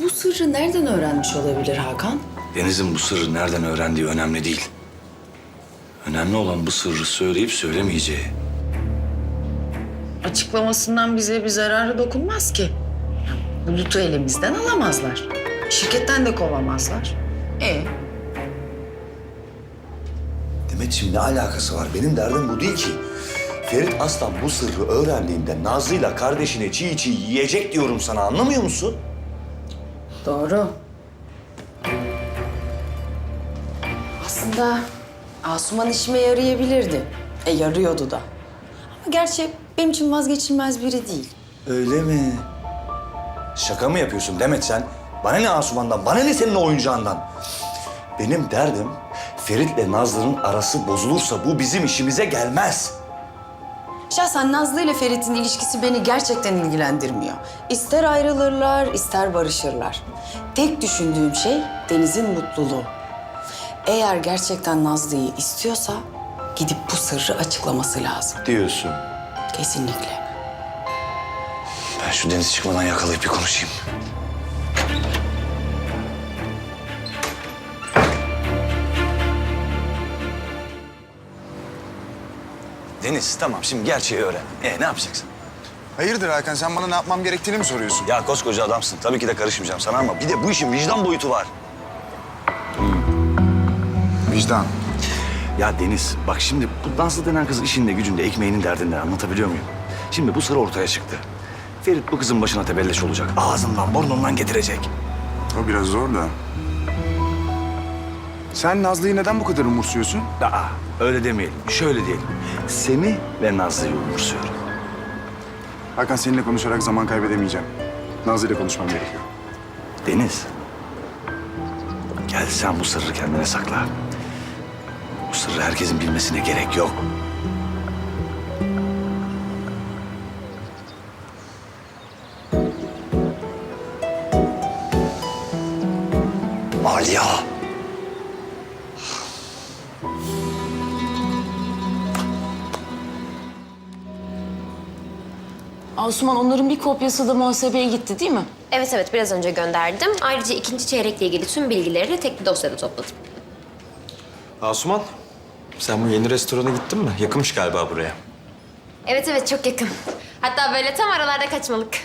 Deniz bu sırrı nereden öğrenmiş olabilir Hakan? Deniz'in bu sırrı nereden öğrendiği önemli değil. Önemli olan bu sırrı söyleyip söylemeyeceği. Açıklamasından bize bir zararı dokunmaz ki. Bulut'u elimizden alamazlar. Şirketten de kovamazlar. E Demetciğim ne alakası var? Benim derdim bu değil ki. Ferit Aslan bu sırrı öğrendiğinde Nazlı'yla kardeşini çiğ çiğ yiyecek diyorum sana anlamıyor musun? Doğru. Aslında Asuman işime yarayabilirdi. E yarıyordu da. Ama gerçi benim için vazgeçilmez biri değil. Öyle mi? Şaka mı yapıyorsun Demet sen? Bana ne Asuman'dan, bana ne senin oyuncağından? Benim derdim Ferit'le Nazlı'nın arası bozulursa bu bizim işimize gelmez. Şahsen Nazlı ile Ferit'in ilişkisi beni gerçekten ilgilendirmiyor. İster ayrılırlar, ister barışırlar. Tek düşündüğüm şey Deniz'in mutluluğu. Eğer gerçekten Nazlı'yı istiyorsa gidip bu sırrı açıklaması lazım. Diyorsun. Kesinlikle. Ben şu Deniz çıkmadan yakalayıp bir konuşayım. Deniz tamam şimdi gerçeği öğren. E ne yapacaksın? Hayırdır Hakan sen bana ne yapmam gerektiğini mi soruyorsun? Ya koskoca adamsın. Tabii ki de karışmayacağım sana ama bir de bu işin vicdan boyutu var. Vicdan. Ya Deniz bak şimdi bu Nazlı denen kız işinde gücünde ekmeğinin derdinde anlatabiliyor muyum? Şimdi bu sıra ortaya çıktı. Ferit bu kızın başına tebelleş olacak. Ağzından burnundan getirecek. O biraz zor da. Sen Nazlı'yı neden bu kadar umursuyorsun? Aa, öyle demeyelim. Şöyle diyelim. Semih ve Nazlı'yı umursuyorum. Hakan seninle konuşarak zaman kaybedemeyeceğim. Nazlı ile konuşmam gerekiyor. Deniz. Gel sen bu sırrı kendine sakla. Bu sırrı herkesin bilmesine gerek yok. Aliya. Asuman onların bir kopyası da muhasebeye gitti değil mi? Evet evet biraz önce gönderdim. Ayrıca ikinci çeyrekle ilgili tüm bilgileri de tek bir dosyada topladım. Asuman, sen bu yeni restorana gittin mi? Yakınmış galiba buraya. Evet evet çok yakın. Hatta böyle tam aralarda kaçmalık.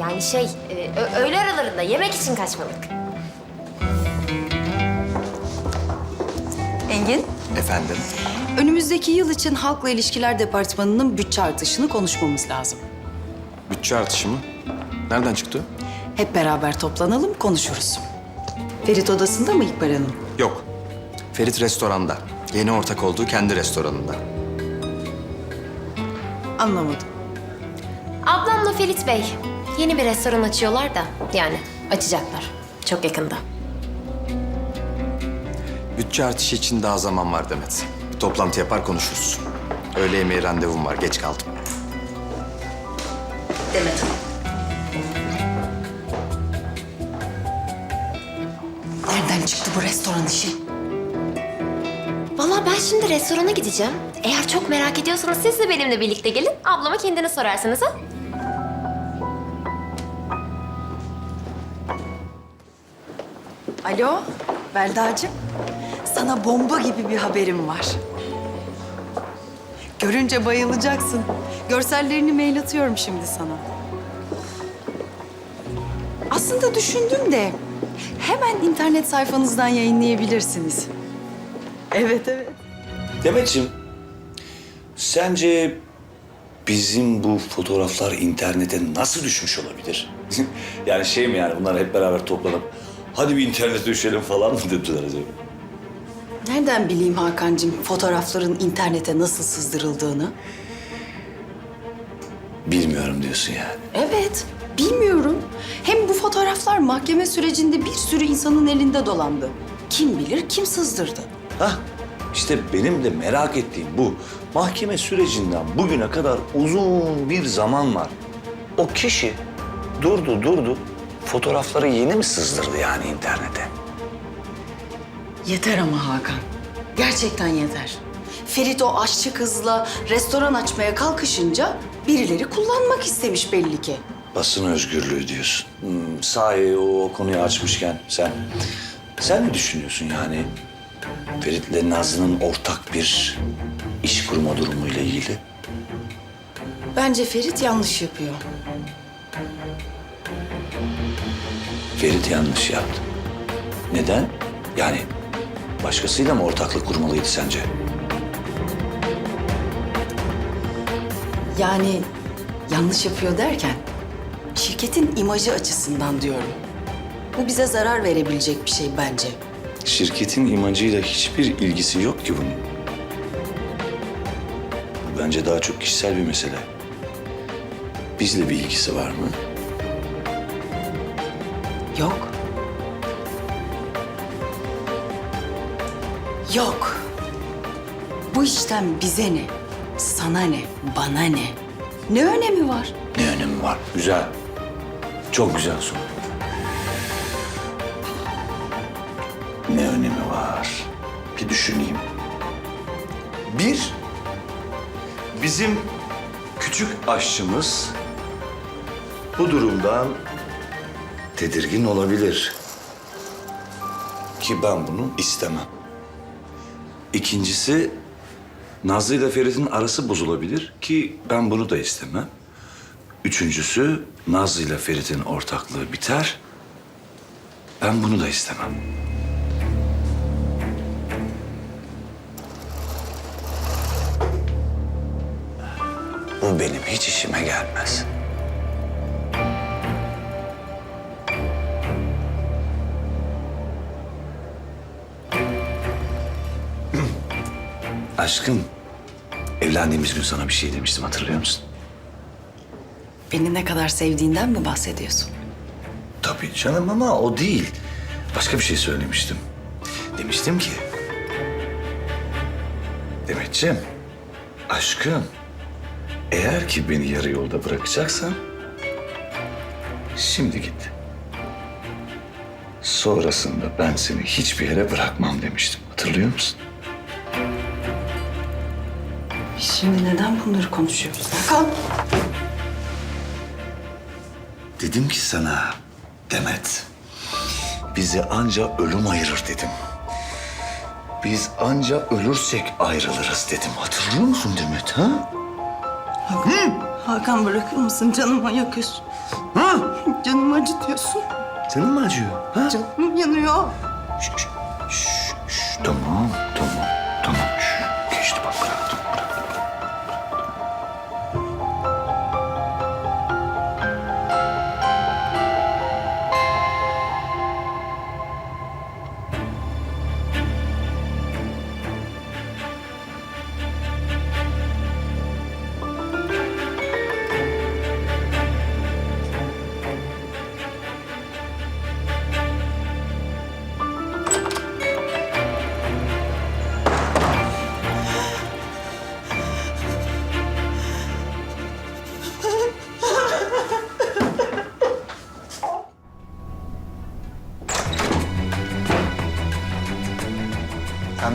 Yani şey, e, ö- öğle aralarında yemek için kaçmalık. Engin, Efendim? Önümüzdeki yıl için Halkla İlişkiler Departmanı'nın bütçe artışını konuşmamız lazım. Bütçe artışı mı? Nereden çıktı? Hep beraber toplanalım, konuşuruz. Ferit odasında mı İkbal Hanım? Yok. Ferit restoranda. Yeni ortak olduğu kendi restoranında. Anlamadım. Ablamla Ferit Bey yeni bir restoran açıyorlar da yani açacaklar. Çok yakında. Bütçe artışı için daha zaman var Demet. Bir toplantı yapar konuşuruz. Öğle yemeği randevum var. Geç kaldım. Demet Hanım. Nereden çıktı bu restoran işi? Vallahi ben şimdi restorana gideceğim. Eğer çok merak ediyorsanız siz de benimle birlikte gelin. Ablama kendine sorarsınız ha. Alo, Beldacığım. Sana bomba gibi bir haberim var. Görünce bayılacaksın. Görsellerini mail atıyorum şimdi sana. Aslında düşündüm de hemen internet sayfanızdan yayınlayabilirsiniz. Evet, evet. Demetciğim, sence bizim bu fotoğraflar internete nasıl düşmüş olabilir? yani şey mi yani bunlar hep beraber toplanıp hadi bir internete düşelim falan mı dediler acaba? Nereden bileyim Hakan'cığım fotoğrafların internete nasıl sızdırıldığını? Bilmiyorum diyorsun yani. Evet, bilmiyorum. Hem bu fotoğraflar mahkeme sürecinde bir sürü insanın elinde dolandı. Kim bilir kim sızdırdı. Hah, işte benim de merak ettiğim bu. Mahkeme sürecinden bugüne kadar uzun bir zaman var. O kişi durdu durdu, fotoğrafları yeni mi sızdırdı yani internete? Yeter ama Hakan. Gerçekten yeter. Ferit o aşçı kızla restoran açmaya kalkışınca Birileri kullanmak istemiş belli ki. Basın özgürlüğü diyorsun. Hmm, sahi o, o konuyu açmışken sen... Sen ne düşünüyorsun yani? Ferit'le Nazlı'nın ortak bir iş kurma durumuyla ilgili. Bence Ferit yanlış yapıyor. Ferit yanlış yaptı. Neden? Yani başkasıyla mı ortaklık kurmalıydı sence? Yani yanlış yapıyor derken şirketin imajı açısından diyorum. Bu bize zarar verebilecek bir şey bence. Şirketin imajıyla hiçbir ilgisi yok ki bunun. Bu bence daha çok kişisel bir mesele. Bizle bir ilgisi var mı? Yok. Yok. Bu işten bize ne? Sana ne? Bana ne? Ne önemi var? Ne önemi var? Güzel. Çok güzel soru. Ne önemi var? Bir düşüneyim. Bir, bizim küçük aşçımız bu durumdan tedirgin olabilir. Ki ben bunu istemem. İkincisi, Nazlı ile Ferit'in arası bozulabilir ki ben bunu da istemem. Üçüncüsü Nazlı ile Ferit'in ortaklığı biter. Ben bunu da istemem. Bu benim hiç işime gelmez. Aşkım, evlendiğimiz gün sana bir şey demiştim hatırlıyor musun? Beni ne kadar sevdiğinden mi bahsediyorsun? Tabii canım ama o değil. Başka bir şey söylemiştim. Demiştim ki... Demetciğim, aşkım... Eğer ki beni yarı yolda bırakacaksan... Şimdi git. Sonrasında ben seni hiçbir yere bırakmam demiştim. Hatırlıyor musun? Şimdi neden bunları konuşuyoruz? Hakan. Dedim ki sana Demet, bizi anca ölüm ayırır dedim. Biz anca ölürsek ayrılırız dedim. Hatırlıyor musun Demet ha? Hakan bırakır mısın? Canıma yakıyorsun. Canımı acıtıyorsun. Canın mı acıyor? Ha? Canım yanıyor. Şş, tamam, tamam, tamam.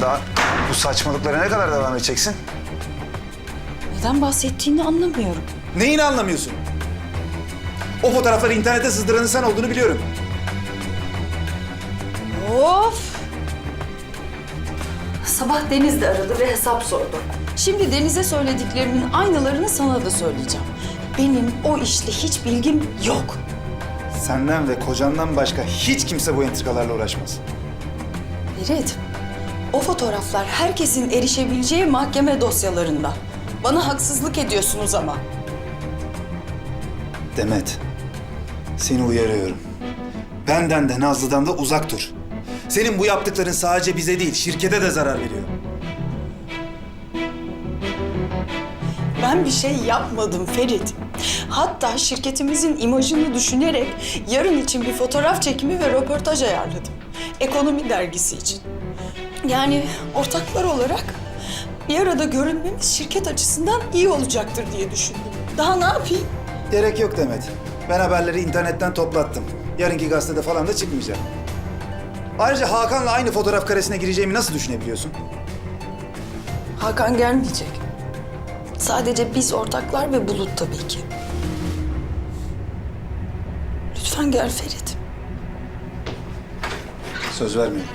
Sen daha bu saçmalıklara ne kadar devam edeceksin? Neden bahsettiğini anlamıyorum. Neyini anlamıyorsun? O fotoğrafları internete sızdıranın sen olduğunu biliyorum. Of! Sabah Deniz de aradı ve hesap sordu. Şimdi Deniz'e söylediklerimin aynılarını sana da söyleyeceğim. Benim o işle hiç bilgim yok. Senden ve kocandan başka hiç kimse bu entrikalarla uğraşmaz. Ferit, o fotoğraflar herkesin erişebileceği mahkeme dosyalarında. Bana haksızlık ediyorsunuz ama. Demet, seni uyarıyorum. Benden de Nazlı'dan da uzak dur. Senin bu yaptıkların sadece bize değil, şirkete de zarar veriyor. Ben bir şey yapmadım Ferit. Hatta şirketimizin imajını düşünerek yarın için bir fotoğraf çekimi ve röportaj ayarladım. Ekonomi dergisi için. Yani ortaklar olarak bir arada görünmemiz şirket açısından iyi olacaktır diye düşündüm. Daha ne yapayım? Gerek yok Demet. Ben haberleri internetten toplattım. Yarınki gazetede falan da çıkmayacak. Ayrıca Hakan'la aynı fotoğraf karesine gireceğimi nasıl düşünebiliyorsun? Hakan gelmeyecek. Sadece biz ortaklar ve Bulut tabii ki. Lütfen gel Ferit. Söz vermiyorum.